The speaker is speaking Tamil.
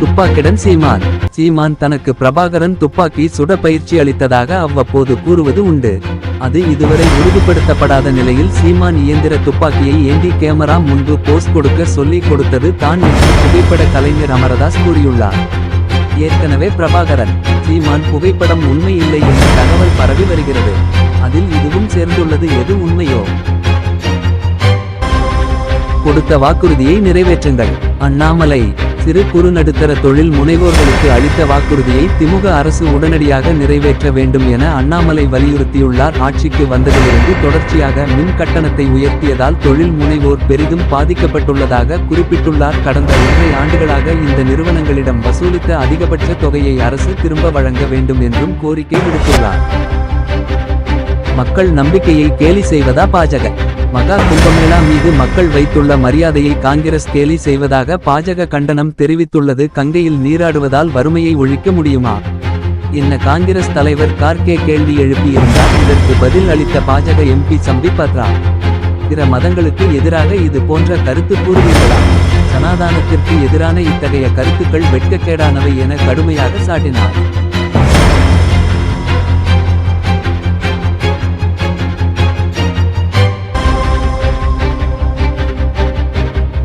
துப்பாக்கிடன் சீமான். சீமான் தனக்கு பிரபாகரன் துப்பாக்கி சுட பயிற்சி அளித்ததாக அவ்வப்போது கூறுவது உண்டு. அது இதுவரை உறுதிப்படுத்தப்படாத நிலையில் சீமான் இயந்திர துப்பாக்கியை ஏந்தி கேமரா முன்பு போஸ் கொடுக்க சொல்லிக் கொடுத்தது தான் என்று புகைப்பட கலைஞர் அமரதாஸ் கூறியுள்ளார். ஏற்கனவே பிரபாகரன் சீமான் புகைப்படம் உண்மை இல்லை என்ற தகவல் பரவி வருகிறது. அதில் இதுவும் சேர்ந்துள்ளது எது உண்மையோ? கொடுத்த வாக்குறுதியை நிறைவேற்றுங்கள். அண்ணாமலை சிறு குறு நடுத்தர தொழில் முனைவோர்களுக்கு அளித்த வாக்குறுதியை திமுக அரசு உடனடியாக நிறைவேற்ற வேண்டும் என அண்ணாமலை வலியுறுத்தியுள்ளார். ஆட்சிக்கு வந்ததிலிருந்து தொடர்ச்சியாக மின் கட்டணத்தை உயர்த்தியதால் தொழில் முனைவோர் பெரிதும் பாதிக்கப்பட்டுள்ளதாக குறிப்பிட்டுள்ளார். கடந்த ஒன்றை ஆண்டுகளாக இந்த நிறுவனங்களிடம் வசூலித்த அதிகபட்ச தொகையை அரசு திரும்ப வழங்க வேண்டும் என்றும் கோரிக்கை விடுத்துள்ளார். மக்கள் நம்பிக்கையை கேலி செய்வதா பாஜக? மகா கும்பமேளா மீது மக்கள் வைத்துள்ள மரியாதையை காங்கிரஸ் கேலி செய்வதாக பாஜக கண்டனம் தெரிவித்துள்ளது. கங்கையில் நீராடுவதால் வறுமையை ஒழிக்க முடியுமா? என்ன காங்கிரஸ் தலைவர் கார்கே கேள்வி எழுப்பியிருந்தார். இதற்கு பதில் அளித்த பாஜக எம்பி சம்பித் பத்ரா. பிற மதங்களுக்கு எதிராக இது போன்ற கருத்து கூறுவீர்களா? சனாதானத்திற்கு எதிரான இத்தகைய கருத்துக்கள் வெட்கக்கேடானவை என கடுமையாக சாட்டினார்.